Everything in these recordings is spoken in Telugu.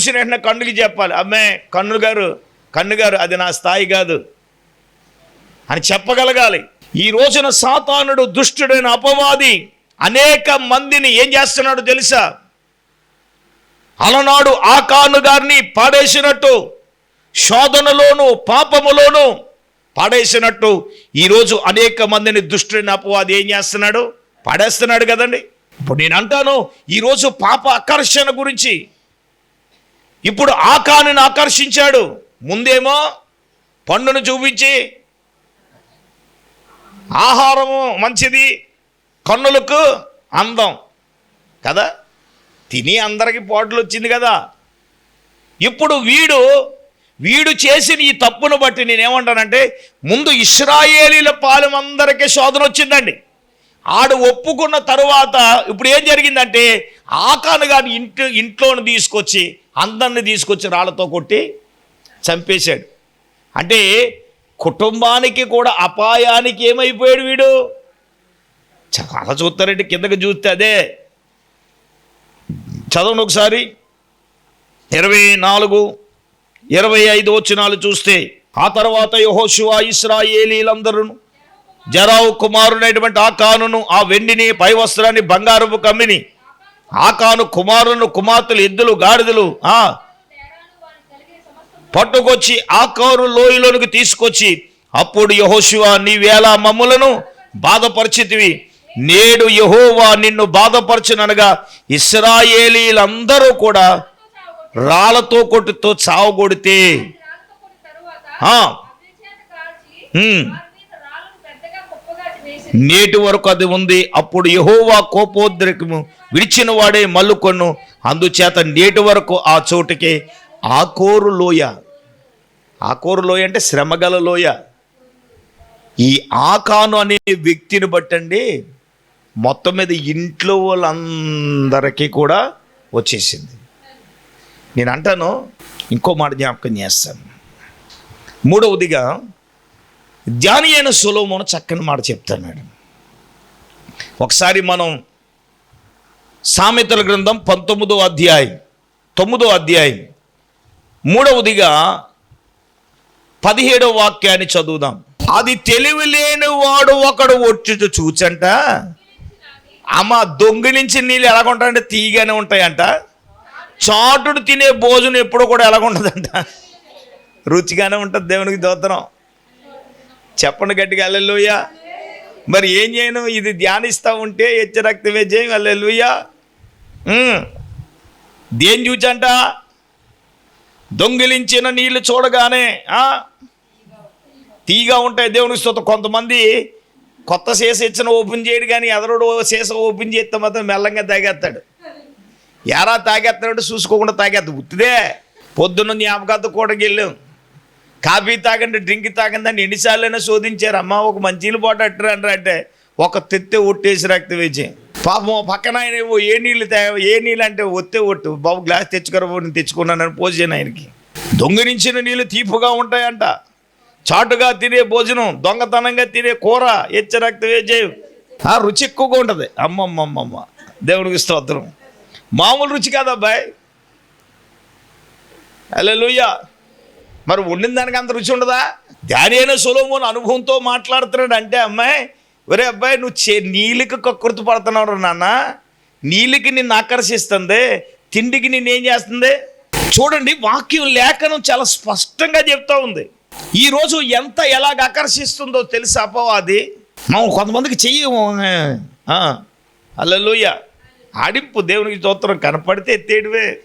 చూసిన వెంటనే కన్నుకి చెప్పాలి. అమ్మే కన్ను గారు కన్ను గారు అది నా స్థాయి కాదు అని చెప్పగలగాలి. ఈ రోజున సాతానుడు దుష్టుడైన అపవాది అనేక మందిని ఏం చేస్తున్నాడు తెలుసా? అలనాడు ఆకాను గారిని పాడేసినట్టు శోధనలోను పాపములోను పాడేసినట్టు ఈరోజు అనేక మందిని దుష్టుడైన అపవాది ఏం చేస్తున్నాడు? పాడేస్తున్నాడు కదండి. ఇప్పుడు నేను అంటాను ఈరోజు పాప ఆకర్షణ గురించి ఇప్పుడు ఆకానుని ఆకర్షించాడు. ముందేమో పండును చూపించి ఆహారము మంచిది కన్నులకు అందం. కదా? తిని అందరికి పోటలు వచ్చింది కదా? ఇప్పుడు వీడు వీడు చేసిన ఈ తప్పును బట్టి నేనేమంటానంటే ముందు ఇస్రాయేలీల పాలెం అందరికీ శోధన వచ్చిందండి ఆడు ఒప్పుకున్న తరువాత ఇప్పుడు ఏం జరిగిందంటే ఆకాను గారిని ఇంటి ఇంట్లోని తీసుకొచ్చి అందరిని తీసుకొచ్చి రాళ్ళతో కొట్టి చంపేశాడు. అంటే కుటుంబానికి కూడా అపాయానికి ఏమైపోయాడు వీడు? చాలా చూస్తారంటే కిందకి చూస్తే అదే. చదవను ఒకసారి. ఇరవై నాలుగు ఇరవై ఐదు వచ్చినాలు చూస్తే ఆ తర్వాత యహోశువా ఇస్రాయేలీలందరూ జరావు కుమారుడైనటువంటి ఆకానును ఆ వెండిని పై వస్త్రాన్ని బంగారపు కమ్మిని ఆకాను కుమారులను కుమార్తెలు ఎద్దులు గాడిదలు ఆ పట్టుకొచ్చి ఆకారు లోయలోనికి తీసుకొచ్చి అప్పుడు యహోశివా నీవేళ మమ్ములను బాధపరిచితివి. నేడు యహోవా నిన్ను బాధపరచుననగా ఇస్రాయేలీలందరూ కూడా రాళ్ళతో కొట్టుతో చావగొడితే. నేటి వరకు అది ఉంది. అప్పుడు యహోవా కోపోద్రేకము విడిచిన వాడే మల్లుకొను. అందుచేత నేటి వరకు ఆ చోటుకే ఆకోరు లోయ. ఆకోరు లోయ అంటే శ్రమగల లోయ. ఈ ఆకాను అనే వ్యక్తిని బట్టండి మొత్తం మీద ఇంట్లో వాళ్ళందరికీ కూడా వచ్చేసింది. నేను అంటాను ఇంకో మాట జ్ఞాపకం చేస్తాను. మూడవదిగా ధ్యాని అయిన సులోమును చక్కని మాట చెప్తున్నాడు ఒకసారి మనం సామెతల గ్రంథం పంతొమ్మిదో అధ్యాయం తొమ్మిదో అధ్యాయం మూడవదిగా పదిహేడవ వాక్యాన్ని చదువుదాం. అది తెలివి లేని వాడు ఒకడు వచ్చి చూచంట. అమ్మ దొంగి నుంచి నీళ్ళు ఎలాగుంటాయంటే తీగానే ఉంటాయంట. చాటుడు తినే భోజనం ఎప్పుడు కూడా ఎలాగుంటుందంట రుచిగానే ఉంటుంది దేవునికి దోతనం చెప్పండి గట్టిగా అల్లెలుయ్య మరి ఏం చేయను? ఇది ధ్యానిస్తూ ఉంటే హెచ్చరక్తమే చేయం అల్లెలుయ్య దేని చూచంట? దొంగిలించిన నీళ్ళు చూడగానే తీగా ఉంటాయి దేవుని స్తోత్రం కొంతమంది కొత్త సీస ఇచ్చిన ఓపెన్ చేయడు కానీ ఎదరుడు శేష ఓపెన్ చేస్తే మాత్రం మెల్లంగా తాగేస్తాడు. ఎరా తాగేస్తాడు చూసుకోకుండా తాగేస్తా ఉత్తిదే. పొద్దున్న జ్ఞాపకాలతో కూడా వెళ్ళాం కాఫీ తాగండి డ్రింక్ తాగండి అని ఎన్నిసార్లైనా శోధించారు. అమ్మ ఒక మంచీలు పాట అట్టరంటారు అంటే ఒక తెత్తే ఒట్టేసి రక్త వేచి పాపం పక్కన ఆయన ఏమో ఏ నీళ్ళు తా ఏ నీళ్ళు అంటే ఒత్తే ఒట్టు. బాబు గ్లాస్ తెచ్చుకోరా నేను తెచ్చుకున్నానని భోజనం ఆయనకి. దొంగనించిన నీళ్ళు తీపుగా ఉంటాయంట. చాటుగా తినే భోజనం దొంగతనంగా తినే కూర ఎచ్చ రక్త వేజేయు. ఆ రుచి ఎక్కువగా ఉంటుంది. అమ్మమ్మమ్మమ్మ. దేవుడికి స్తోత్రం. మామూలు రుచి కాదు అబ్బాయి అల్లెలుయ్యా మరి వండిన దానికి అంత రుచి ఉండదా? ధ్యాని అయిన సులోమోని అనుభవంతో మాట్లాడుతున్నాడు అంటే అమ్మాయి ఒరే అబ్బాయి నువ్వు చే నీళ్ళకి కక్కుర్తి పడుతున్నావు నాన్న. నీళ్ళకి నిన్ను ఆకర్షిస్తుంది. తిండికి నిన్నేం చేస్తుంది? చూడండి వాక్యం లేఖనం చాలా స్పష్టంగా చెప్తా ఉంది. ఈరోజు ఎంత ఎలాగ ఆకర్షిస్తుందో తెలుసు అపవాది మనం కొంతమందికి చెయ్యి అల్లలోయ ఆడింపు దేవునికి స్తోత్రం కనపడితే ఎత్తేడువే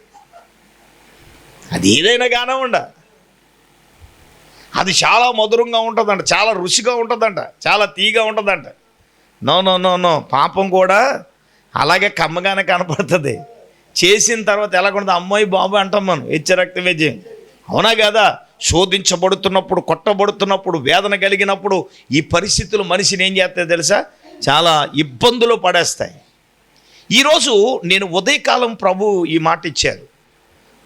అది ఏదైనా కానివ్వండి అది చాలా మధురంగా ఉంటుందంట చాలా రుచిగా ఉంటుందంట చాలా తీగా ఉంటుందంట. నో నో నో నో పాపం కూడా అలాగే కమ్మగానే కనపడుతుంది. చేసిన తర్వాత ఎలాగుంటుంది? అమ్మాయి బాబు అంటాం మనం హెచ్చరక్త విజయం. అవునా కదా? శోధించబడుతున్నప్పుడు కొట్టబడుతున్నప్పుడు వేదన కలిగినప్పుడు ఈ పరిస్థితులు మనిషిని ఏం చేస్తాయి తెలుసా? చాలా ఇబ్బందులు పడేస్తాయి. ఈరోజు నేను ఉదయకాలం ప్రభు ఈ మాట ఇచ్చారు.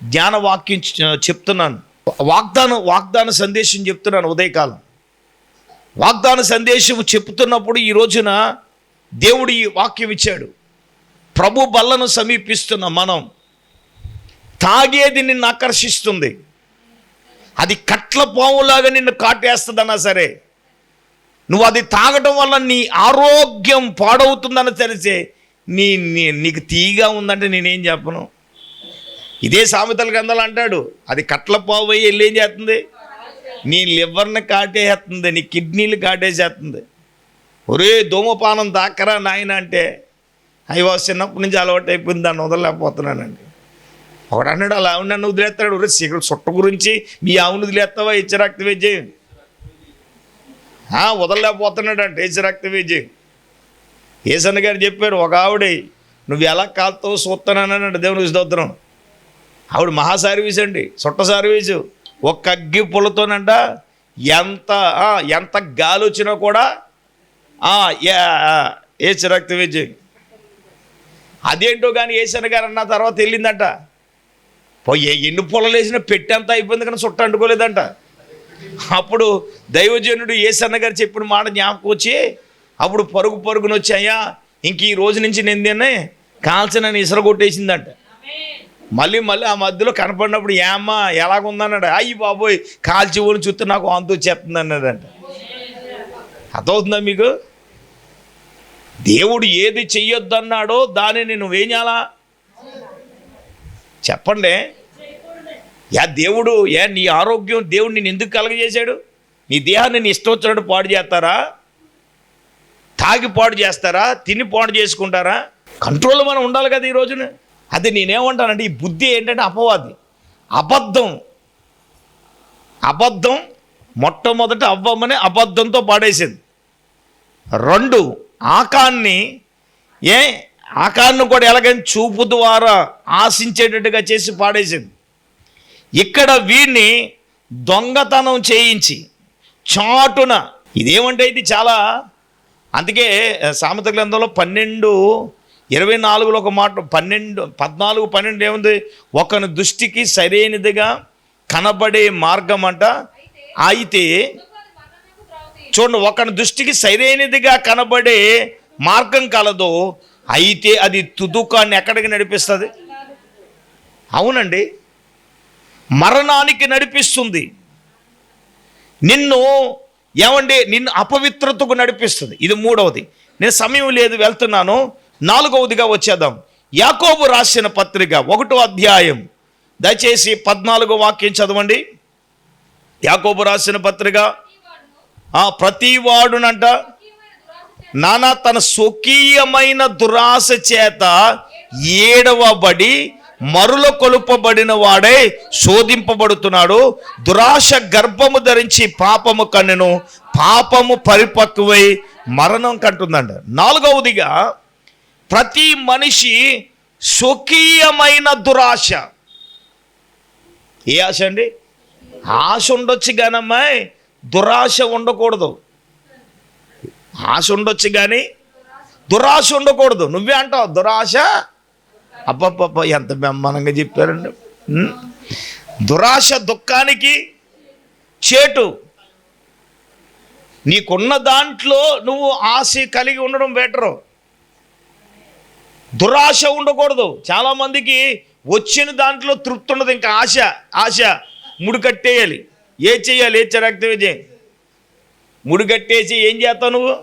జ్ఞానవాక్యం చెప్తున్నాను. వాగ్దానం వాగ్దాన సందేశం చెప్తున్నాను ఉదయకాలం. వాగ్దాన సందేశం చెప్తున్నప్పుడు ఈ రోజున దేవుడు ఈ వాక్యం ఇచ్చాడు. ప్రభు బల్లను సమీపిస్తున్న మనం. తాగేది నిన్ను ఆకర్షిస్తుంది. అది కట్ల పాములాగా నిన్ను కాటేస్తుందన్నా సరే నువ్వు అది తాగటం వల్ల నీ ఆరోగ్యం పాడవుతుందని తెలిసే నీ నీ నీకు తీగా ఉందంటే నేనేం చెప్పను? ఇదే సామెతల గ్రంథాలు అంటాడు అది కట్ల పావు అయ్యి వెళ్ళి ఏం చేస్తుంది? నీ లివర్ని కాటేసేస్తుంది నీ కిడ్నీలు కాటేసేస్తుంది. ఒరే ధూమపానం దాక్కరా నాయన అంటే అయ్యో చిన్నప్పటి నుంచి అలవాటు అయిపోయింది దాన్ని వదలలేకపోతున్నానండి. ఒకడు అన్నాడు అలా ఆవిడ నన్ను వదిలేస్తాడు. ఒరే సిగరెట్ చుట్ట గురించి మీ ఆవును వదిలేస్తావా? ఇచ్చే రక్త వదలలేకపోతున్నాడు అంటే ఇచ్చే రక్త ఏసన్న గారు చెప్పారు ఒక ఆవిడ నువ్వు ఎలా కాలుతావు చూస్తానన్నాడు దేవుని స్తోత్రం. ఆవిడ మహా సర్వీస్ అండి చుట్ట సర్వీసు. ఒక్క అగ్గి పుల్లతోనంట ఎంత ఎంత గాలి వచ్చినా కూడా యా- ఏ చిరక్తి విజయ్ అదేంటో కానీ ఏసన్న గారు అన్న తర్వాత వెళ్ళిందంట. పోయి ఎన్ని పొలలు వేసినా పెట్టేంత అయిపోయింది కానీ చుట్ట అంటుకోలేదంట. అప్పుడు దైవజనుడు ఏసన్న గారు చెప్పిన మాట జ్ఞాపకం వచ్చి అప్పుడు పరుగు పరుగునొచ్చాయా ఇంక ఈ రోజు నుంచి నేను దీన్ని కాల్చిన ఇసర కొట్టేసిందంట మళ్ళీ మళ్ళీ ఆ మధ్యలో కనపడినప్పుడు ఏమ్మా ఎలాగుందన్నాడు? అయ్యి బాబోయ్ కాల్చి ఊరి చూస్తే నాకు అంత చెప్తుంది అన్నాడంట. అర్థమవుతుందా మీకు? దేవుడు ఏది చెయ్యొద్దన్నాడో దానిని నువ్వేం చేయాలా? చెప్పండి. యా దేవుడు ఏ నీ ఆరోగ్యం దేవుడు నేను ఎందుకు కలగజేశాడు? నీ దేహాన్ని నీ ఇష్టం వచ్చినట్టు పాడు చేస్తారా? తాగి పాడు చేస్తారా? తిని పాడు చేసుకుంటారా? కంట్రోల్ మనం ఉండాలి కదా ఈ రోజున. అది నేనేమంటానంటే ఈ బుద్ధి ఏంటంటే అపవాది. అబద్ధం. అబద్ధం మొట్టమొదట అవ్వమని అబద్ధంతో పాడేసింది. రెండు ఆకాన్ని ఏ ఆకాన్ని కూడా ఎలాగని చూపు ద్వారా ఆశించేటట్టుగా చేసి పాడేసింది. ఇక్కడ వీడిని దొంగతనం చేయించి చాటున. ఇదేమంటే ఇది చాలా అందుకే సామెత గ్రంథంలో పన్నెండు ఇరవై నాలుగులో ఒక మాట పన్నెండు పద్నాలుగు పన్నెండు ఏముంది? ఒకని దృష్టికి సరైనదిగా కనబడే మార్గం అంట. అయితే చూడండి ఒకని దృష్టికి సరైనదిగా కనబడే మార్గం కలదు అయితే అది తుదుకాన్ని ఎక్కడికి నడిపిస్తుంది? అవునండి. మరణానికి నడిపిస్తుంది. నిన్ను ఏమండి? నిన్ను అపవిత్రతకు నడిపిస్తుంది. ఇది మూడవది. నేను సమయం లేదు వెళ్తున్నాను. నాలుగవదిగా వచ్చేద్దాం. యాకోబు రాసిన పత్రిక ఒకటో అధ్యాయం. దయచేసి పద్నాలుగో వాక్యం చదవండి. యాకోబు రాసిన పత్రిక. ప్రతివాడునంట నానా తన స్వకీయమైన దురాశ చేత ఏడవబడి మరుల కొలుపబడిన వాడే శోధింపబడుతున్నాడు. దురాశ గర్భము ధరించి పాపము కన్నెను పాపము పరిపక్వై మరణం కంటుందంట. నాలుగవదిగా ప్రతి మనిషి స్వకీయమైన దురాశ. ఏ ఆశ అండి? ఆశ ఉండొచ్చు కానమ్మాయి దురాశ ఉండకూడదు. ఆశ ఉండొచ్చు కానీ దురాశ ఉండకూడదు. నువ్వే అంటావు దురాశ? అబ్బబ్బబ్బ ఎంత బ్రహ్మాండంగా చెప్పారండి. దురాశ దుఃఖానికి చేటు. నీకున్న దాంట్లో నువ్వు ఆశ కలిగి ఉండడం బెటరు. దురాశ ఉండకూడదు. చాలామందికి వచ్చిన దాంట్లో తృప్తి ఉండదు. ఇంకా ఆశ ఆశ ముడికట్టేయాలి ఏ చేయాలి? ఏ రక్త విజయం ముడికట్టేసి ఏం చేస్తావు నువ్వు?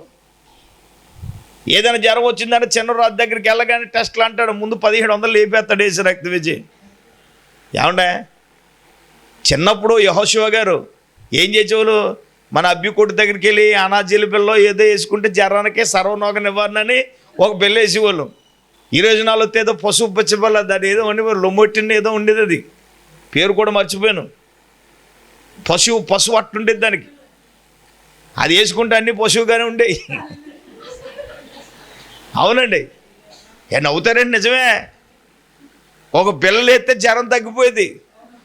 ఏదైనా జ్వరం వచ్చిందంటే చిన్న రాజు దగ్గరికి వెళ్ళగానే టెస్ట్లు అంటాడు. ముందు పదిహేడు వందలు లేపేస్తాడు వేసి రక్త విజయ్ ఏమండే? చిన్నప్పుడు యహోశివ గారు ఏం చేసేవాళ్ళు? మన అబ్బికోటి దగ్గరికి వెళ్ళి అనాజీల పిల్ల ఏదో వేసుకుంటే జ్వరానికి సర్వనోగ నివారణ అని ఒక బిల్ల వేసేవాళ్ళు. ఈ రోజు నాలో ఏదో పశువు పచ్చిపల్ల దాని ఏదో ఉండి లొమ్మొట్టిన ఏదో ఉండేది అది. పేరు కూడా మర్చిపోయాను. పశువు పశువు అట్టుండేది దానికి. అది వేసుకుంటే అన్ని పశువుగానే ఉండేవి అవునండి. ఏ నవ్వుతారండి నిజమే? ఒక పిల్లలు ఎత్తే జ్వరం తగ్గిపోయేది.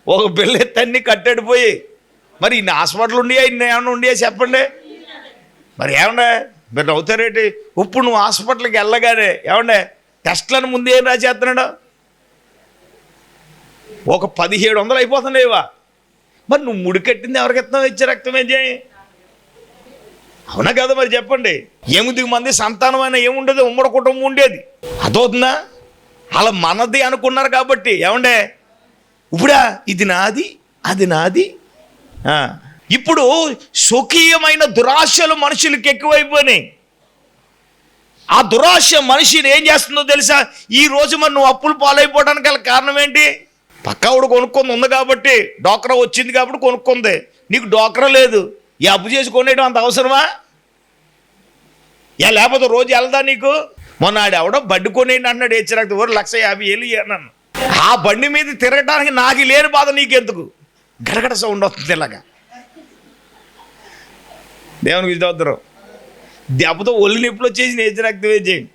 ఒక పిల్ల ఎత్తే అన్ని కట్టడిపోయి మరి ఇన్ని హాస్పిటల్ ఉండియా? ఇన్ని ఏమైనా ఉండియా చెప్పండి. మరి ఏమండే? మీరు నవ్వుతారేంటి? ఇప్పుడు నువ్వు హాస్పిటల్కి వెళ్ళగానే ఏమండే? టెస్ట్లను ముందు ఏం రాసేస్తున్నాడు? ఒక పదిహేడు వందలు అయిపోతున్నాయివా మరి నువ్వు ముడికట్టింది ఎవరికి ఎత్తున్నావు ఇచ్చే రక్తం ఏం చేయి అవునా కదా మరి చెప్పండి. ఎనిమిది మంది సంతానం అయినా ఏముండదు? ఉమ్మడి కుటుంబం ఉండేది. అదవుతుందా? అలా మనది అనుకున్నారు కాబట్టి. ఏమండే? ఇప్పుడా? ఇది నాది అది నాది. ఇప్పుడు స్వకీయమైన దురాశలు మనుషులకు ఎక్కువైపోయినాయి. ఆ దురాశ మనిషిని ఏం చేస్తుందో తెలుసా? ఈ రోజు మరి నువ్వు అప్పులు పాలైపోవడానికి గల కారణం ఏంటి? పక్కావుడు కొనుక్కుంది ఉంది కాబట్టి డోక్రా వచ్చింది కాబట్టి కొనుక్కుంది. నీకు డోక్రా లేదు. ఈ అప్పు చేసి కొనేయడం అంత అవసరమా? ఏ లేకపోతే రోజు వెళ్దా నీకు? మొన్న ఆడు ఎవడో బండి కొనేయండి అన్నాడు. హెచ్చరాక ఊరు లక్ష యాభై ఏళ్ళు అన్నాను ఆ బండి మీద తిరగటానికి నాకు లేని బాధ నీకెందుకు? గడగడ సౌండ్ వస్తుంది ఇలాగా. దేవునికి ఇద్దరు దెబ్బతో ఒళ్ళు నొప్పులు వచ్చేసి నేచర్ యాక్టివేట్ చేయండి?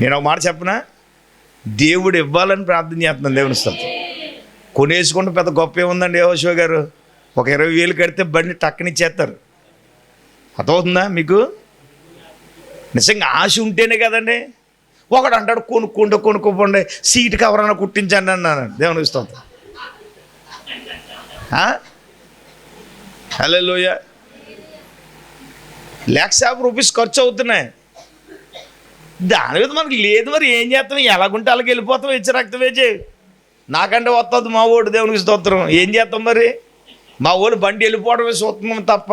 నేను ఒక మాట చెప్పనా? దేవుడు ఇవ్వాలని ప్రార్థన చేస్తున్నాను దేవుని స్తోత్రం కొనేసుకుంటే పెద్ద గొప్ప ఏముందండి యోశివ గారు? ఒక ఇరవై వేలు కడితే బండి టక్కనిచ్చేస్తారు అర్థమవుతుందా మీకు? నిజంగా ఆశ ఉంటేనే కదండి. ఒకడు అంటాడు కొనుక్కుంటే కొనుక్కోపోండి. సీట్ కవర్ అన్న కుట్టించండి అన్నాను. దేవుని స్తోత్రం. హలో లోయ ల్యాక్స్ యాభై రూపీస్ ఖర్చు అవుతున్నాయి. దాని మీద మనకి లేదు మరి ఏం చేస్తాం? ఎలాగుంటే అలాగే వెళ్ళిపోతాం ఇచ్చి రక్తం వేచి. నాకంటే వస్తుంది మా ఓడు దేవునికి స్తోత్రం. ఏం చేస్తాం మరి? మా ఓడు బండి వెళ్ళిపోవడమే చూస్తున్నాం తప్ప.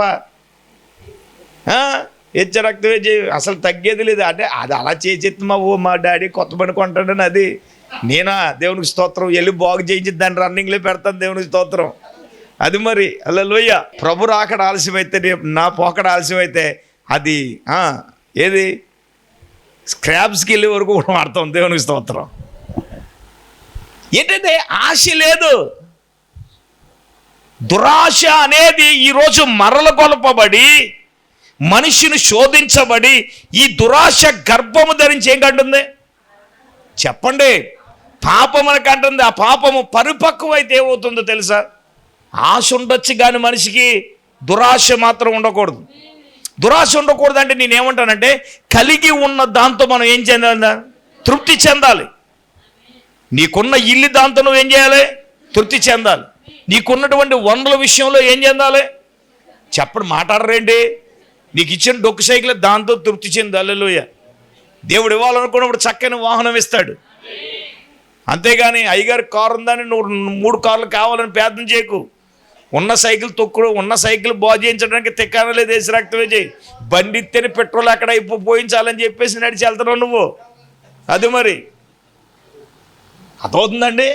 ఇచ్చే రక్తం వేచి అసలు తగ్గేది లేదు. అంటే అది అలా చేసేది మా ఓ మా డాడీ కొత్త బండి కొంటాడని అది. నేనా దేవునికి స్తోత్రం. వెళ్ళి బాగు చేయించి దాన్ని రన్నింగ్లో పెడతాను దేవునికి స్తోత్రం. అది మరి అల్లలోయ ప్రభు రాకడ ఆలస్యమైతే రేపు నా పోకడ ఆలస్యమైతే అది ఏది? స్క్రాప్స్కి వెళ్ళే వరకు కూడా వాడతాం దేవునికి స్తోత్రం. ఏంటంటే ఆశ లేదు. దురాశ అనేది ఈరోజు మరల కొలపబడి మనిషిని శోధించబడి ఈ దురాశ గర్భము ధరించి ఏం కంటుంది? చెప్పండి. పాపం అని కంటుంది. ఆ పాపము పరిపక్వమైతే ఏమవుతుందో తెలుసా? ఆశ ఉండొచ్చు కానీ మనిషికి దురాశ మాత్రం ఉండకూడదు. దురాశ ఉండకూడదు అంటే నేనేమంటానంటే కలిగి ఉన్న దాంతో మనం ఏం చెందాలి తృప్తి చెందాలి. నీకున్న ఇల్లు దాంతో నువ్వు ఏం చేయాలి? తృప్తి చెందాలి. నీకున్నటువంటి వనరుల విషయంలో ఏం చెందాలి? చెప్పడు మాట్లాడరేంటి? నీకు ఇచ్చిన డొక్కు సైకిల్ దాంతో తృప్తి చెందాలి లోయ దేవుడు ఇవ్వాలనుకున్నప్పుడు చక్కని వాహనం ఇస్తాడు. అంతేగాని అయ్యగారి కారు ఉందని నువ్వు మూడు కార్లు కావాలని ప్రయత్నం చేయకు. ఉన్న సైకిల్ తొక్కుడు ఉన్న సైకిల్ బాగు చేయించడానికి తెక్కాన లేదు వేసి రక్తమే చేయి. బండి పెట్రోల్ అక్కడ అయిపో పోయించాలని చెప్పేసి నడిచి వెళ్తున్నావు నువ్వు. అది మరి. అదవుతుందండి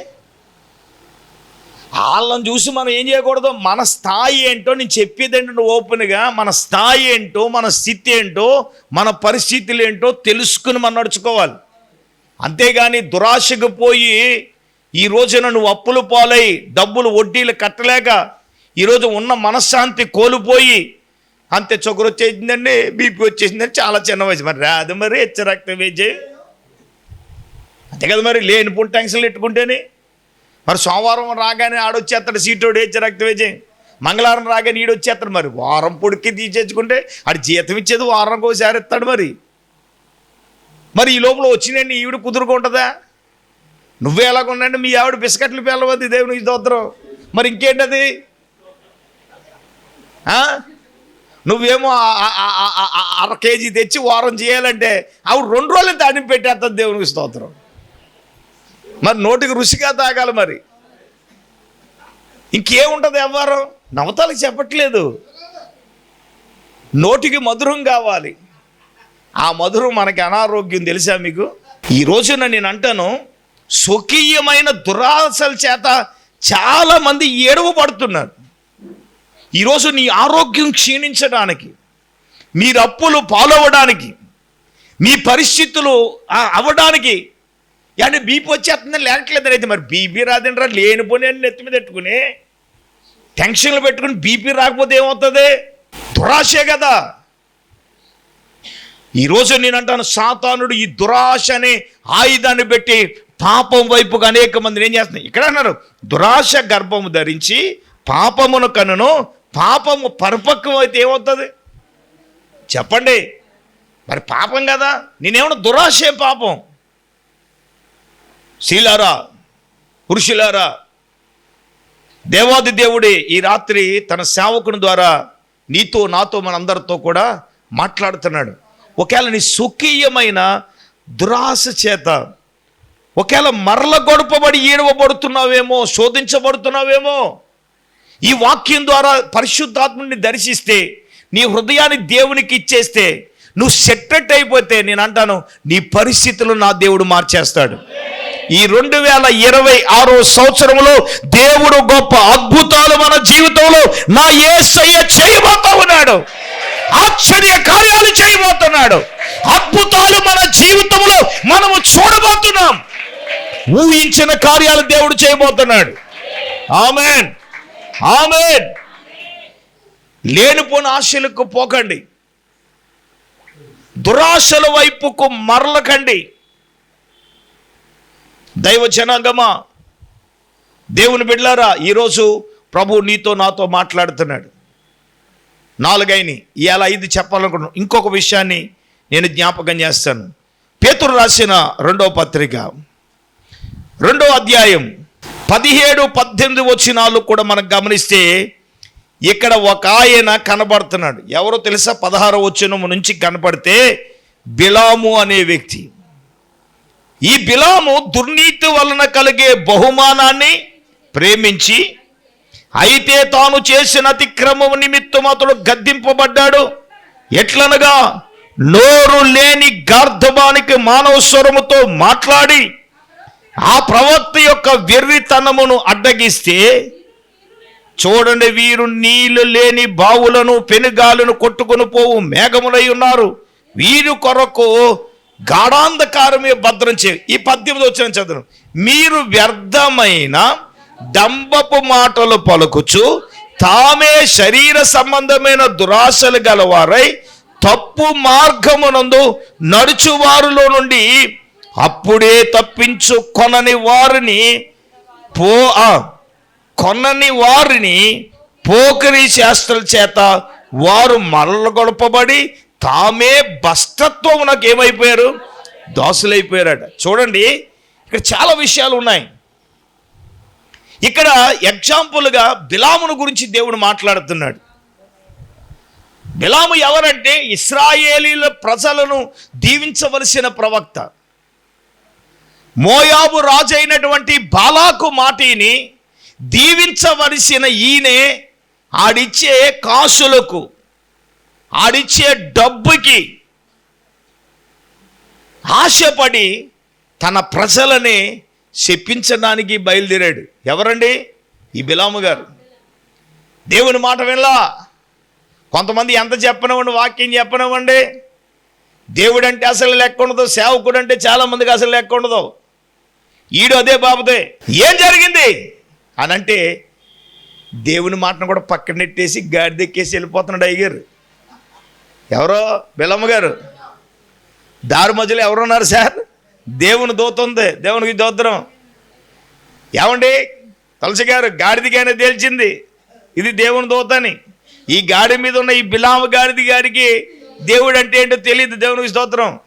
వాళ్ళని చూసి మనం ఏం చేయకూడదు? మన స్థాయి ఏంటో నేను చెప్పేది ఏంటంటే ఓపెన్గా మన స్థాయి ఏంటో మన స్థితి ఏంటో మన పరిస్థితులు ఏంటో తెలుసుకుని మనం నడుచుకోవాలి. అంతేగాని దురాశకు పోయి ఈ రోజున నువ్వు అప్పులు పాలై డబ్బులు వడ్డీలు కట్టలేక ఈరోజు ఉన్న మనశ్శాంతి కోల్పోయి అంతే చొకరు వచ్చేసిందండి బీపీ వచ్చేసిందని చాలా చిన్న వయసు. మరి రాదు మరి హెచ్చ రక్తం వేజే అంతే కదా మరి లేని పుంట ట్యాంక్స్లు పెట్టుకుంటేనే. మరి సోమవారం రాగానే ఆడొచ్చేస్తాడు సీటోడు హెచ్చరక్తం వేజే మంగళవారం రాగానే ఈడొచ్చేస్తాడు మరి. వారం పొడికి తీసేసుకుంటే ఆడు జీతం ఇచ్చేది వారానికి ఒకసారి ఇస్తాడు మరి. మరి ఈ లోపల వచ్చినండి ఈవిడ కుదురుకుంటుందా నువ్వే ఎలాగుండండి మీ ఆవిడ బిస్కెట్లు పిల్లవద్దు దేవుని స్తోత్రం. మరి ఇంకేంటది? నువ్వేమో అర కేజీ తెచ్చి వారం చేయాలంటే అవి రెండు రోజులు తాడిని పెట్టేస్తుంది దేవునికి స్తోత్రం. మరి నోటికి రుచిగా తాగాలి మరి. ఇంకేముంటుంది వ్యవహారం? నవతాలకు చెప్పట్లేదు. నోటికి మధురం కావాలి. ఆ మధురం మనకి అనారోగ్యం తెలుసా మీకు? ఈ రోజున నేను అంటాను స్వకీయమైన దురాశల చేత చాలామంది ఏడువు పడుతున్నారు ఈరోజు నీ ఆరోగ్యం క్షీణించడానికి మీరు అప్పులు పాలవడానికి మీ పరిస్థితులు అవ్వడానికి అంటే బీపీ వచ్చేస్తుందని లేకట్లేదు అయితే మరి బీపీ రాదంటారా లేనిపోయి అని నెత్తి మీద పెట్టుకుని టెన్షన్లు పెట్టుకుని బీపీ రాకపోతే ఏమవుతుంది? దురాశే కదా. ఈరోజు నేను అంటాను సాతానుడు ఈ దురాశ అనే ఆయుధాన్ని పెట్టి పాపం వైపుగా అనేక మందిని ఏం చేస్తున్నాయి? ఇక్కడ అన్నారు దురాశ గర్భము ధరించి పాపమును కనును పాపము పరిపక్వం అయితే ఏమవుతుంది? చెప్పండి. మరి పాపం కదా? నేనేమన్నా దురాశే పాపం? శీలారా పురుషులారా దేవాది దేవుడే ఈ రాత్రి తన సేవకుని ద్వారా నీతో నాతో మనందరితో కూడా మాట్లాడుతున్నాడు. ఒకవేళ నీ స్వకీయమైన దురాశ చేత ఒకవేళ మరల గొడపబడి ఈడవబడుతున్నావేమో శోధించబడుతున్నావేమో ఈ వాక్యం ద్వారా పరిశుద్ధాత్ముడిని దర్శిస్తే నీ హృదయాన్ని దేవునికి ఇచ్చేస్తే నువ్వు సెట్టెట్ అయిపోతే నేను అంటాను నీ పరిస్థితులు నా దేవుడు మార్చేస్తాడు. ఈ రెండు వేల ఇరవై ఆరో సంవత్సరంలో దేవుడు గొప్ప అద్భుతాలు మన జీవితంలో నా ఏసయ్య చేయబోతా ఉన్నాడు. ఆశ్చర్య కార్యాలు చేయబోతున్నాడు. అద్భుతాలు మన జీవితంలో మనము చూడబోతున్నాం. ఊహించిన కార్యాలు దేవుడు చేయబోతున్నాడు. ఆమెన్. ఆమె లేనిపోని ఆశలకు పోకండి. దురాశల వైపుకు మరలకండి. దైవ జనాంగమా? దేవుని బిడ్లారా ఈరోజు ప్రభు నీతో నాతో మాట్లాడుతున్నాడు. నాలుగైని ఇవాళ ఐదు చెప్పాలనుకుంటున్నాను. ఇంకొక విషయాన్ని నేను జ్ఞాపకం చేస్తాను. పేతురు రాసిన రెండో పత్రిక. రెండో అధ్యాయం. పదిహేడు పద్దెనిమిది వచ్చినాలు కూడా మనం గమనిస్తే ఇక్కడ ఒక ఆయన కనబడుతున్నాడు. ఎవరో తెలుసా? పదహారో వచ్చిన నుంచి కనపడితే బిలాము అనే వ్యక్తి. ఈ బిలాము దుర్నీతి వలన కలిగే బహుమానాన్ని ప్రేమించి అయితే తాను చేసిన అతిక్రమం నిమిత్తం అతడు గద్దింపబడ్డాడు. ఎట్లనగా నోరు లేని గార్ధవానికి మానవ స్వరముతో మాట్లాడి ఆ ప్రవక్త యొక్క వెర్రితనమును అడ్డగిస్తే చూడండి వీరు నీళ్ళు లేని బావులను పెనుగాలను కొట్టుకుని పోవు మేఘములై ఉన్నారు. వీరు కొరకు గాఢాంధకారమే భద్రం చే ఈ పద్దెనిమిది వచ్చిన చదువు మీరు వ్యర్థమైన డంబపు మాటలు పలుకుచు తామే శరీర సంబంధమైన దురాశలు గలవారై తప్పు మార్గమునందు నడుచువారిలో నుండి అప్పుడే తప్పించు కొనని వారిని పో కొనని వారిని పోకరి శాస్త్రాల చేత వారు మరలగొడపబడి తామే భ్రష్టత్వమునకు ఏమైపోయారు? దోసలైపోయారట. చూడండి ఇక్కడ చాలా విషయాలు ఉన్నాయి. ఇక్కడ ఎగ్జాంపుల్గా బిలామును గురించి దేవుడు మాట్లాడుతున్నాడు. బిలాము ఎవరంటే ఇస్రాయేలీల ప్రజలను దీవించవలసిన ప్రవక్త. మోయాబు రాజు అయినటువంటి బాలాకు మాటిని దీవించవలసిన ఈయనే ఆడిచ్చే కాసులకు ఆడిచ్చే డబ్బుకి ఆశపడి తన ప్రజలని చెప్పించడానికి బయలుదేరాడు. ఎవరండి? ఈ బిలాము గారు. దేవుని మాట వినలా? కొంతమంది ఎంత చెప్పనివ్వండి వాక్యం చెప్పనివ్వండి. దేవుడు అంటే అసలు లెక్క ఉండదు సేవకుడు అంటే చాలామందికి అసలు లెక్క ఉండదు. ఈడు అదే బాబుదే. ఏం జరిగింది? అని అంటే దేవుని మాటను కూడా పక్కన నెట్టేసి గాడిదెక్కేసి వెళ్ళిపోతున్నాడు అయ్యగారు. ఎవరో? బిలమ్మ గారు. దారి మధ్యలో ఎవరున్నారు సార్? దేవుని దోతుంది దేవునికి దోత్రం ఏమండి? తులసి గారు గాడిదికైనా తేల్చింది. ఇది దేవుని దోతని ఈ గాడి మీద ఉన్న ఈ బిలామ గాడిది గారికి దేవుడు అంటే ఏంటో తెలియదు దేవునికి స్తోత్రం.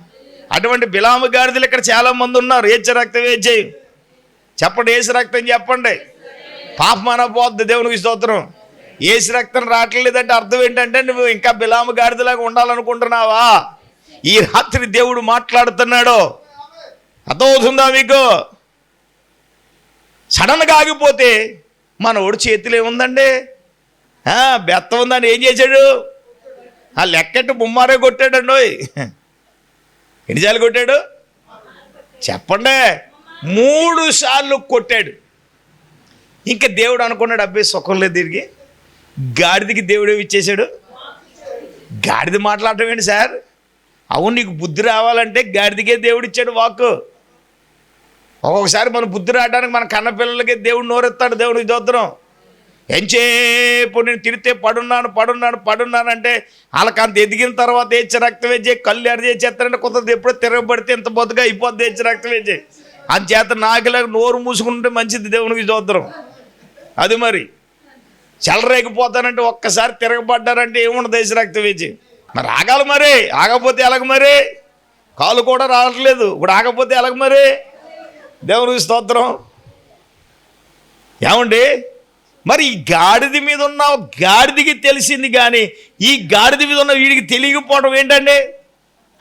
అటువంటి బిలాము గాడిదలు ఇక్కడ చాలా మంది ఉన్నారు. ఏచ రక్తం వేచేయి చెప్పండి ఏసు రక్తం చెప్పండి. పాపమాన పోద్ది దేవునికి స్తోత్రం. ఏసు రక్తం రావట్లేదంటే అర్థం ఏంటంటే నువ్వు ఇంకా బిలామ గాడిదలాగా ఉండాలనుకుంటున్నావా? ఈ రాత్రి దేవుడు మాట్లాడుతున్నాడు. అర్థమవుతుందా మీకు? సడన్గా ఆగిపోతే మనోడు చేతిలో ఏముందండి బెత్త ఉందని ఏం చేశాడు? ఆ లెక్కట్టు బొమ్మారే కొట్టాడండి ఓయ్. ఎన్నిసార్లు కొట్టాడు? చెప్పండి. మూడు సార్లు కొట్టాడు. ఇంకా దేవుడు అనుకున్నాడు అబ్బాయి సుఖం లేదు తిరిగి గాడిదకి దేవుడు ఏమి ఇచ్చేశాడు? గాడిద మాట్లాడటం ఏంటి సార్? అవును నీకు బుద్ధి రావాలంటే గాడిదకే దేవుడు ఇచ్చాడు వాక్కు. ఒక్కొక్కసారి మన బుద్ధి రావడానికి మన కన్నపిల్లలకి దేవుడు నోరెత్తాడు దేవుడికి చూద్దాం ఎంచేపు నేను తిరితే పడున్నాను పడున్నాను పడున్నాను అంటే వాళ్ళకి అంత ఎదిగిన తర్వాత ఏచి రక్తం వేచే కళ్ళు ఎడ చేస్తారంటే కొంత ఎప్పుడో తిరగబడితే ఇంత బొద్దుగా అయిపోద్ది. ఏచి రక్తం వేచే అంచేత నాకులాగా నోరు మూసుకుంటే మంచిది దేవునికి చూద్దరం అది మరి. చెలరేగిపోతానంటే ఒక్కసారి తిరగబడ్డారంటే ఏముండదు దేశ రక్తం వేచి మరి ఆగాలి మరి. ఆగపోతే ఎలాగ మరి? కాలు కూడా రావట్లేదు. ఇప్పుడు ఆగపోతే ఎలాగ మరి? దేవునికి స్తోత్రం. ఏమండి? మరి ఈ గాడిద మీద ఉన్న గాడిదికి తెలిసింది కానీ ఈ గాడిద మీద ఉన్న వీడికి తెలియకపోవడం ఏంటండి?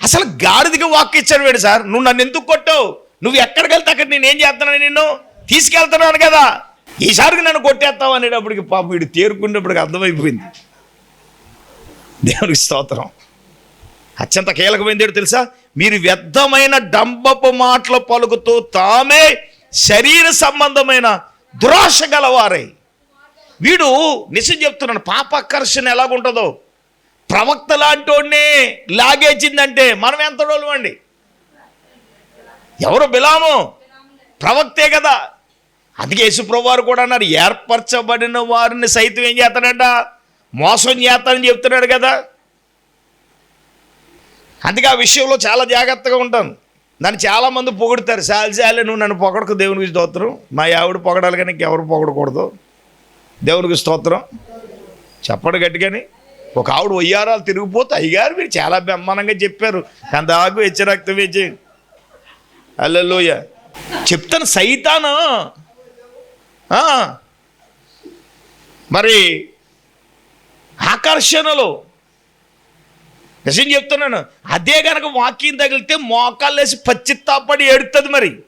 అసలు గాడిదకి వాక్ ఇచ్చాడు వీడు సార్. నువ్వు నన్ను ఎందుకు కొట్టావు? నువ్వు ఎక్కడికి వెళ్తే అక్కడ నేను ఏం చేస్తున్నాను నిన్ను? తీసుకెళ్తున్నాను కదా. ఈసారికి నన్ను కొట్టేస్తావు అనేటప్పటికి పాపం వీడు తేరుకునేప్పటికి అర్థమైపోయింది. దేవునికి స్తోత్రం. అత్యంత కీలకమైనది ఏంటో తెలుసా? మీరు వ్యర్థమైన డంబపు మాటలు పలుకుతూ తామే శరీర సంబంధమైన దురాశ గలవారై వీడు నిజం చెప్తున్నాను పాపకర్షణ ఎలాగుంటుందో. ప్రవక్త లాంటి లాగేచిందంటే మనం ఎంత రోజులు అండి? ఎవరు? బిలాము? ప్రవక్తే కదా. అందుకే యేసుప్రభు వారు కూడా అన్నారు ఏర్పరచబడిన వారిని సైతం ఏం చేస్తాడంట? మోసం చేస్తానని చెప్తున్నాడు కదా. అందుకే ఆ విషయంలో చాలా జాగ్రత్తగా ఉంటాను. నన్ను చాలామంది పొగుడతారు చాలు చాలే నువ్వు నన్ను పొగడకు దేవుని గురించి స్తోత్రం మా ఆవిడ పొగడాలి కానీ ఇంకెవరు పొగడకూడదు. దేవునికి స్తోత్రం. చెప్పడు గట్టిగాని. ఒక ఆవిడ వయ్యారాలు తిరిగిపోతే అయ్యారు మీరు చాలా బ్రహ్మాండంగా చెప్పారు. కందాకు హెచ్చరక్త వేచి అల్లెలోయ చెప్తాను సైతాను? మరి ఆకర్షణలో. నిజం చెప్తున్నాను. అదే కనుక వాకింగ్ తగిలితే మోకాళ్ళేసి పచ్చిత్తాపడి ఎడుతుంది మరి.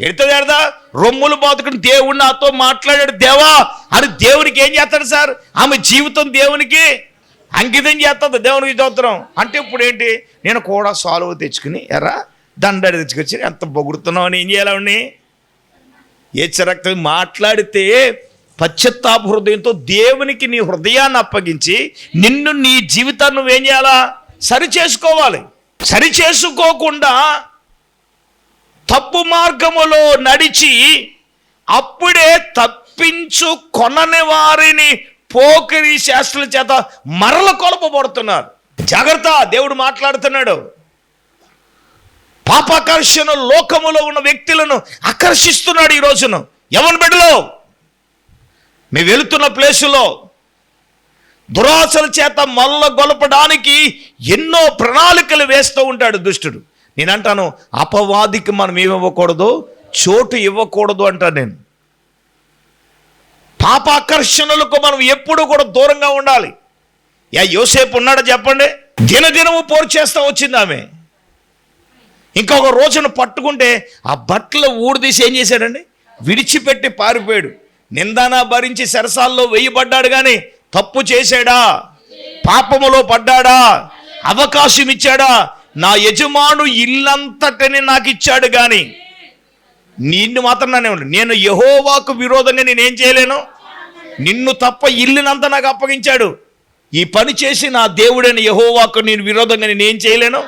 ఎడుతుంది ఎడదా రొమ్ములు బాతుకుని దేవుడు నాతో మాట్లాడాడు. దేవా అని దేవునికి ఏం చేస్తాడు సార్? ఆమె జీవితం దేవునికి అంకితం చేస్తుంది. దేవునికి స్తోత్రం. అంటే ఇప్పుడు ఏంటి? నేను కూడా సాల్వ్ తెచ్చుకుని ఎరా దండడి తెచ్చుకొచ్చి ఎంత పొగుడుతున్నావు అని ఏం చేయాలని ఏచరక్తం మాట్లాడితే పశ్చత్తాప హృదయంతో దేవునికి నీ హృదయాన్ని అప్పగించి నిన్ను నీ జీవితాన్ని నువ్వేం చేయాలా? సరి చేసుకోవాలి సరి చేసుకోకుండా తప్పు మార్గములో నడిచి అప్పుడే తప్పించు కొనని వారిని పోకిరి శాస్త్రుల చేత మరల కొలపబడుతున్నారు. జాగ్రత్త దేవుడు మాట్లాడుతున్నాడు. పాపాకర్షణ లోకములో ఉన్న వ్యక్తులను ఆకర్షిస్తున్నాడు ఈ రోజున. ఎవరి బిడ్డలో? మేము వెళుతున్న ప్లేసులో. దురాశల చేత మల్ల గొలపడానికి ఎన్నో ప్రణాళికలు వేస్తూ ఉంటాడు దుష్టుడు. నేనంటాను అపవాదికి మనం ఏమివ్వకూడదు చోటు ఇవ్వకూడదు అంటాను నేను. పాపాకర్షణలకు మనం ఎప్పుడు కూడా దూరంగా ఉండాలి. యా యోసేపు ఉన్నాడా చెప్పండి? దినదినము పోరు చేస్తా వచ్చింది ఆమె. ఇంకొక రోజున పట్టుకుంటే ఆ బట్టలు ఊడదీసి ఏం చేశాడండి? విడిచిపెట్టి పారిపోయాడు. నిందానా భరించి సరసాల్లో వేయబడ్డాడు కానీ తప్పు చేశాడా? పాపములో పడ్డాడా? అవకాశం ఇచ్చాడా? నా యజమాను ఇల్లంతటిని నాకు ఇచ్చాడు కానీ నిన్ను మాత్రం నానే ఉండు. నేను యహోవాకు విరోధంగా నేనేం చేయలేను? నిన్ను తప్ప ఇల్లునంతా నాకు అప్పగించాడు. ఈ పని చేసి నా దేవుడైన యహోవాకు నేను విరోధంగా నేనేం చేయలేను?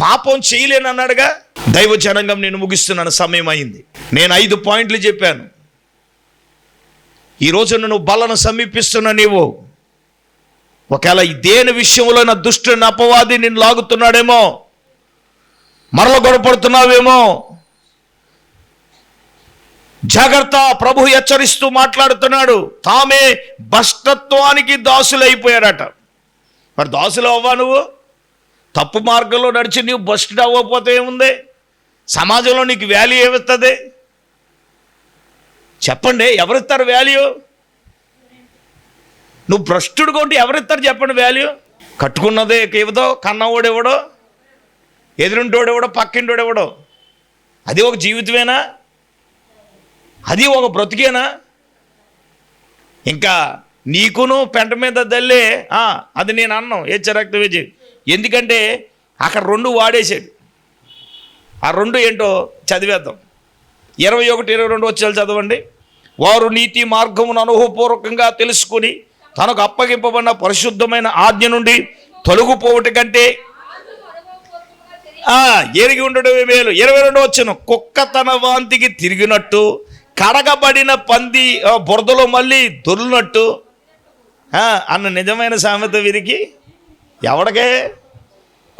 పాపం చేయలేను అన్నాడుగా. దైవ జనంగం నేను ముగిస్తున్నాను సమయం అయింది. నేను ఐదు పాయింట్లు చెప్పాను. ఈరోజు నువ్వు బలను సమీపిస్తున్న నీవు. ఒకవేళ దేని విషయంలో నా దుష్టుని అపవాది నిన్ను లాగుతున్నాడేమో మరల గొడపడుతున్నావేమో జాగ్రత్త ప్రభు హెచ్చరిస్తూ మాట్లాడుతున్నాడు. తామే భ్రష్టత్వానికి దాసులైపోయారట మరి దాసులు అవ్వా నువ్వు? తప్పు మార్గంలో నడిచి నీవు బస్ట్ అవ్వకపోతే ఏముంది? సమాజంలో నీకు వాల్యూ ఏమిస్తుంది చెప్పండి ఎవరిస్తారు వాల్యూ నువ్వు భ్రష్టుడు కొంటే ఎవరిస్తారు చెప్పండి వాల్యూ కట్టుకున్నదే ఇవ్వదో కన్నవాడు ఎవడో? ఎదురుంటోడు ఎవడో? పక్కింటోడు ఎవడో? అది ఒక జీవితమేనా? అది ఒక బ్రతికేనా? ఇంకా నీకును పెంట మీద దల్లే అది నేను అన్నాం ఏ చరక్త విజయ్ ఎందుకంటే అక్కడ రెండు వాడేసాడు ఆ రెండు ఏంటో చదివేద్దాం. ఇరవై ఒకటి ఇరవై రెండు వచ్చేది చదవండి. వారు నీతి మార్గమును అనుభవపూర్వకంగా తెలుసుకుని తనకు అప్పగింపబడిన పరిశుద్ధమైన ఆజ్ఞ నుండి తొలగిపోవటి కంటే ఎరిగి ఉండడమే మేలు. ఇరవై రెండు వచ్చిన కుక్క తన వాంతికి తిరిగినట్టు కడగబడిన పంది బురదలో మళ్ళీ దొర్లినట్టు. అన్న నిజమైన సామెత వీరికి. ఎవడికే?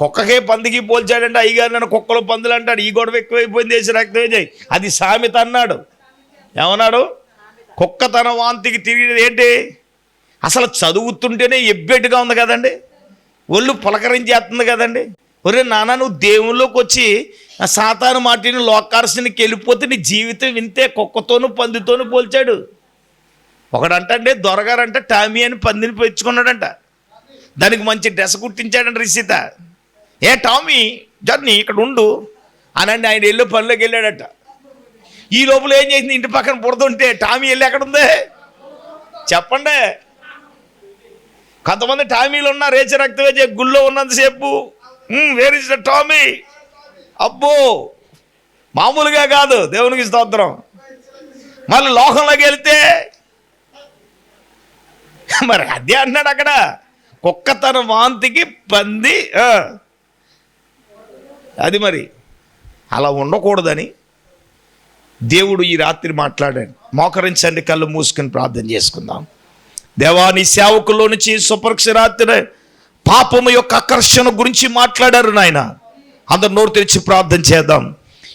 కుక్కకే పందికి పోల్చాడంటే అయ్యగారు నన్ను కుక్కలు పందులు అంటాడు. ఈ గొడవ ఎక్కువైపోయింది దేశ రక్తమే అది సామెత అన్నాడు. ఏమన్నాడు? కుక్క తన వాంతికి తిరిగినది ఏంటి? అసలు చదువుతుంటేనే ఎబ్బెట్టుగా ఉంది కదండి. ఒళ్ళు పులకరించేస్తుంది కదండి. ఒరే నాన్న నువ్వు దేవుళ్ళలోకి వచ్చి సాతాను మాటిని లోకార్సునికి వెళ్ళిపోతే నీ జీవితం వింతే కుక్కతోనూ పందితోనూ పోల్చాడు. ఒకడంటే దొరగారంట టామీ అని పందిని పెంచుకున్నాడంట. దానికి మంచి డ్రెస్ కుట్టించాడంట రిషిత. ఏ టామీ జర్నీ ఇక్కడ ఉండు అనండి ఆయన వెళ్ళి పనిలోకి వెళ్ళాడట. ఈ లోపల ఏం చేసింది? ఇంటి పక్కన పుడుతుంటే టామీ వెళ్ళి ఎక్కడుంది చెప్పండి. కొంతమంది టామీలు ఉన్నారు రక్త రక్తవేజ గుళ్ళో ఉన్నంతసేపు వేర్ ఇస్ ద టామీ అబ్బో మామూలుగా కాదు దేవునికి స్తోత్రం. మళ్ళీ లోకంలోకి వెళ్తే మరి అదే అంటున్నాడు అక్కడ కుక్క తన వాంతికి పంది అది మరి అలా ఉండకూడదని దేవుడు ఈ రాత్రి మాట్లాడాడు. మోకరించండి కళ్ళు మూసుకొని ప్రార్థన చేసుకుందాం. దేవాని సేవకుల్లో నుంచి సుపరక్ష రాత్రి పాపము యొక్క ఆకర్షణ గురించి మాట్లాడారు నాయన. అందరు నోరు తెరిచి ప్రార్థన చేద్దాం.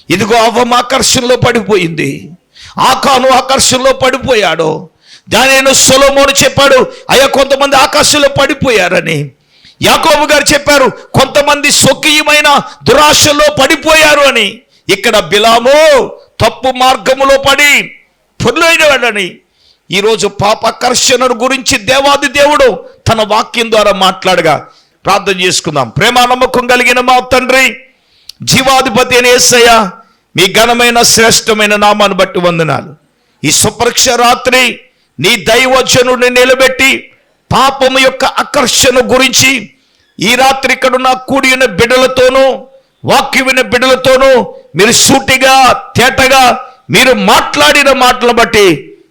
ఇదిగో అవ్వం ఆకర్షణలో పడిపోయింది. ఆకాను ఆకర్షణలో పడిపోయాడు. దాని సులోమోను చెప్పాడు అయ్యా కొంతమంది ఆకాశంలో పడిపోయారని. యాకోబు గారు చెప్పారు కొంతమంది స్వకీయమైన దురాశలో పడిపోయారు అని. ఇక్కడ బిలాము తప్పు మార్గములో పడి పొర్లైనవాడని. ఈరోజు పాపకర్షణ గురించి దేవాది దేవుడు తన వాక్యం ద్వారా మాట్లాడగా ప్రార్థన చేసుకుందాం. ప్రేమ నమ్మకం కలిగిన మా తండ్రి జీవాధిపతి అని ఏసయ్య మీ ఘనమైన శ్రేష్టమైన నామాన్ని బట్టి వందనాలు. ఈ సుపరీక్ష రాత్రి నీ దైవజనుడిని నిలబెట్టి పాపము యొక్క ఆకర్షణ గురించి ఈ రాత్రి ఇక్కడ ఉన్న కూడిన ఉన్న బిడ్డలతోనూ వాక్యమైన బిడ్డలతోనూ మీరు సూటిగా తేటగా మీరు మాట్లాడిన మాటలు బట్టి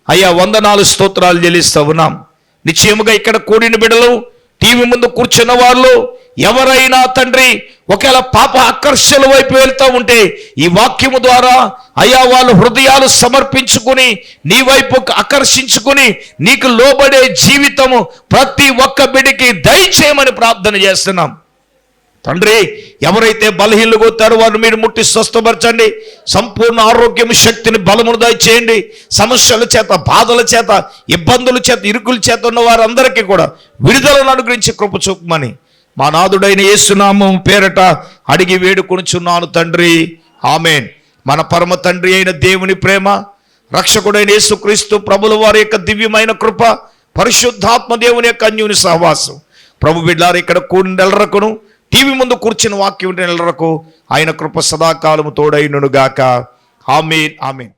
అయ్యా వందనాలు స్తోత్రాలు చెల్లిస్తూ ఉన్నాం. నిశ్చయముగా ఇక్కడ కూడిన బిడలు టీవీ ముందు కూర్చున్న వాళ్ళు ఎవరైనా తండ్రి ఒకవేళ పాప ఆకర్షణ వైపు వెళ్తూ ఉంటే ఈ వాక్యము ద్వారా అయ్యా వాళ్ళు హృదయాలు సమర్పించుకుని నీ వైపు ఆకర్షించుకుని నీకు లోబడే జీవితము ప్రతి ఒక్క బిడికి దయచేయమని ప్రార్థన చేస్తున్నాం. తండ్రి ఎవరైతే బలహీనలు కొత్తారో వారిని మీరు ముట్టి స్వస్థపరచండి. సంపూర్ణ ఆరోగ్యం శక్తిని బలమును దయచేయండి. సమస్యల చేత బాధల చేత ఇబ్బందుల చేత ఇరుకుల చేత ఉన్న వారందరికీ కూడా విడుదలను అనుగ్రహించి కృప చూపమని మా నాదుడైన యేసునామం పేరట అడిగి వేడుకొనుచున్నాను తండ్రి. ఆమెన్. మన పరమ తండ్రి అయిన దేవుని ప్రేమ రక్షకుడైన యేసుక్రీస్తు ప్రభుల వారి యొక్క దివ్యమైన కృప పరిశుద్ధాత్మ దేవుని యొక్క అన్యుని సహవాసం. ప్రభు బిడ్డారు ఇక్కడ కూడి నెలరకును. టీవీ ముందు కూర్చుని వాక్యం నెలరకు ఆయన కృప సదాకాలము తోడైనను గాక. Amen amen.